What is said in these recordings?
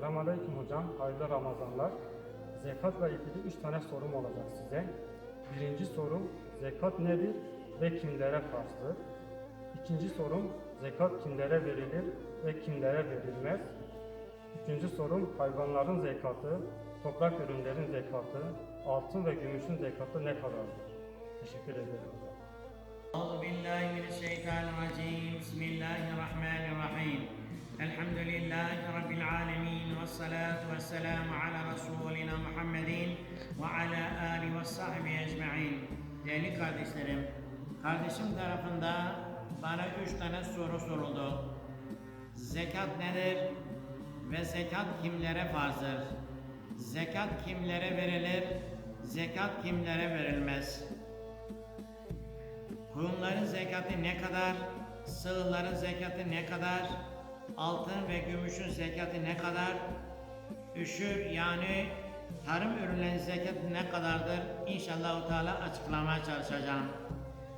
Selamun Aleyküm hocam, hayırlı Ramazanlar. Zekatla ilgili üç tane sorum olacak size. Birinci sorum, zekat nedir ve kimlere farzdır? İkinci sorum, zekat kimlere verilir ve kimlere verilmez? Üçüncü sorum, hayvanların zekatı, toprak ürünlerin zekatı, altın ve gümüşün zekatı ne kadardır? Teşekkür ederim hocam. Allahu billahi والصلاة والسلام على رسولنا محمد وعلى آله وصحبه ecmaîn. Değerli kardeşlerim, kardeşim tarafında bana üç tane soru soruldu. Zekat nedir ve zekat kimlere farzdır? Zekat kimlere verilir? Zekat kimlere verilmez? Kurumların zekatı ne kadar? Sığırların zekatı ne kadar? Altın ve gümüşün zekatı ne kadar? Üşür yani tarım ürünlerinin zekatı ne kadardır? İnşallah Teala açıklamaya çalışacağım.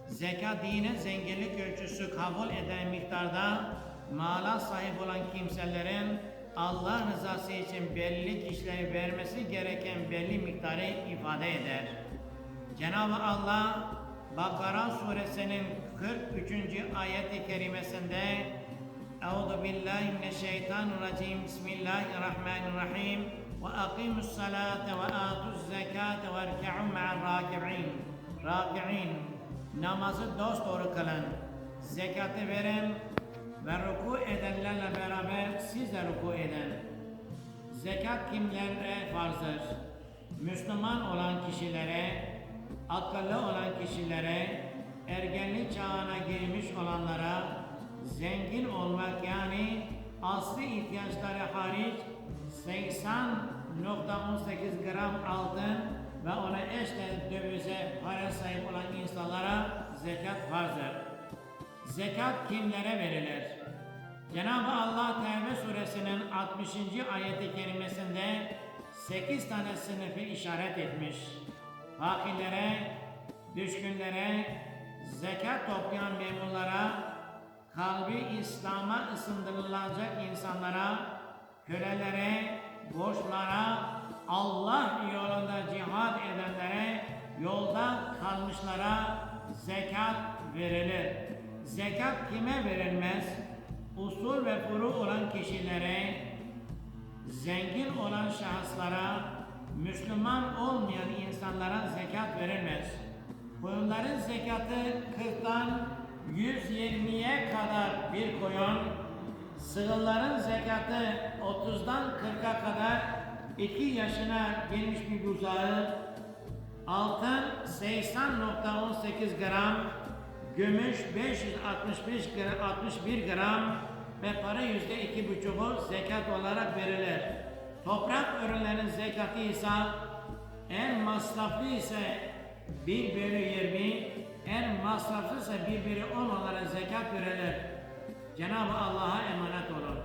Zekat dinin zenginlik ölçüsü kabul eden miktarda mala sahip olan kimselerin Allah rızası için belli kişilere vermesi gereken belli miktarı ifade eder. Cenab-ı Allah Bakara suresinin 43. ayet-i kerimesinde Euzu billahi mineşşeytanirracim Bismillahirrahmanirrahim ve akimus salate ve atuz zekate ve erke'u ma'ar raki'in Raki'in Namazı dosdoğru kılın, zekatı verin ve ruku edenlerle beraber siz de ruku edin. Zekat kimlere farzdır? Müslüman olan kişilere, akıllı olan kişilere, ergenlik çağına girmiş olanlara, zengin olmak yani asli ihtiyaçları hariç 80.18 gram altın ve ona eş de dövize para sahip olan insanlara zekat farzdır. Zekat kimlere verilir? Cenab-ı Allah Tevbe suresinin 60. ayeti kerimesinde 8 tane sınıfı işaret etmiş. Fakirlere, düşkünlere, zekat toplayan memurlara, kalbi İslam'a ısındırılacak insanlara, kölelere, borçlara, Allah yolunda cihad edenlere, yolda kalmışlara zekat verilir. Zekat kime verilmez? Usul ve furu olan kişilere, zengin olan şahıslara, Müslüman olmayan insanlara zekat verilmez. Koyunların zekatı 40'tan 120'ye kadar bir koyun, sığırların zekatı 30'dan 40'a kadar 2 yaşına gelmiş bir buzağı, altın 80.18 gram, gümüş 565 gram, 61 gram ve para yüzde iki buçuğu zekat olarak verilir. Toprak ürünlerinin zekatı ise en masraflı ise 1 bölü 20, ise 1 bölü 10 olarak zekat verilir. Cenab-ı Allah'a emanet olun.